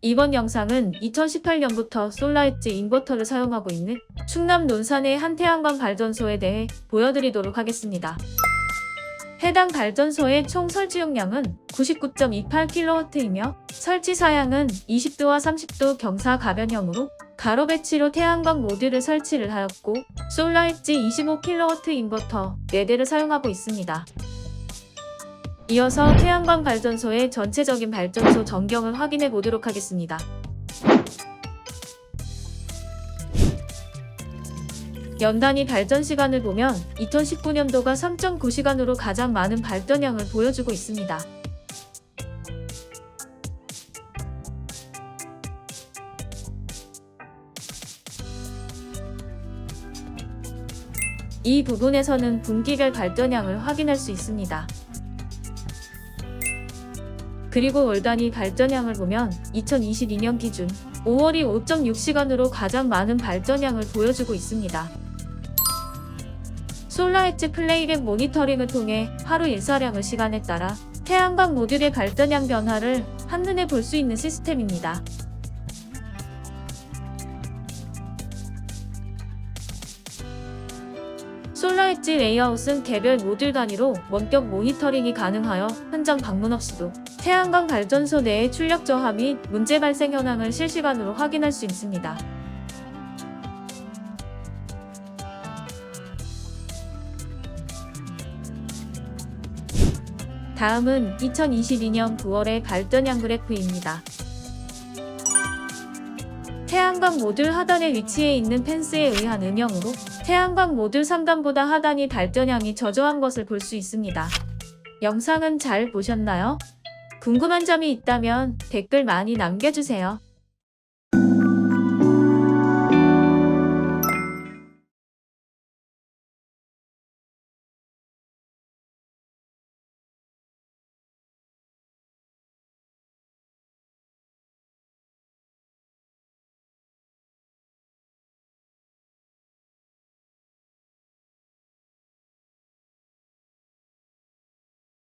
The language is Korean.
이번 영상은 2018년부터 솔라엣지 인버터를 사용하고 있는 충남 논산의 한 태양광 발전소에 대해 보여드리도록 하겠습니다. 해당 발전소의 총 설치 용량은 99.28kW이며 설치 사양은 20도와 30도 경사 가변형으로 가로 배치로 태양광 모듈을 설치를 하였고 솔라엣지 25kW 인버터 4대를 사용하고 있습니다. 이어서 태양광 발전소의 전체적인 발전소 전경을 확인해 보도록 하겠습니다. 연단위 발전 시간을 보면 2019년도가 3.9시간으로 가장 많은 발전량을 보여주고 있습니다. 이 부분에서는 분기별 발전량을 확인할 수 있습니다. 그리고 월 단위 발전량을 보면 2022년 기준 5월이 5.6시간으로 가장 많은 발전량을 보여주고 있습니다. 솔라엣지 플레이백 모니터링을 통해 하루 일사량의 시간에 따라 태양광 모듈의 발전량 변화를 한눈에 볼 수 있는 시스템입니다. 솔라엣지 레이아웃은 개별 모듈 단위로 원격 모니터링이 가능하여 현장 방문 없이도 태양광 발전소 내의 출력 저하 및 문제 발생 현황을 실시간으로 확인할 수 있습니다. 다음은 2022년 9월의 발전량 그래프입니다. 태양광 모듈 하단에 위치해 있는 펜스에 의한 음영으로 태양광 모듈 3단보다 하단이 발전량이 저조한 것을 볼 수 있습니다. 영상은 잘 보셨나요? 궁금한 점이 있다면 댓글 많이 남겨주세요.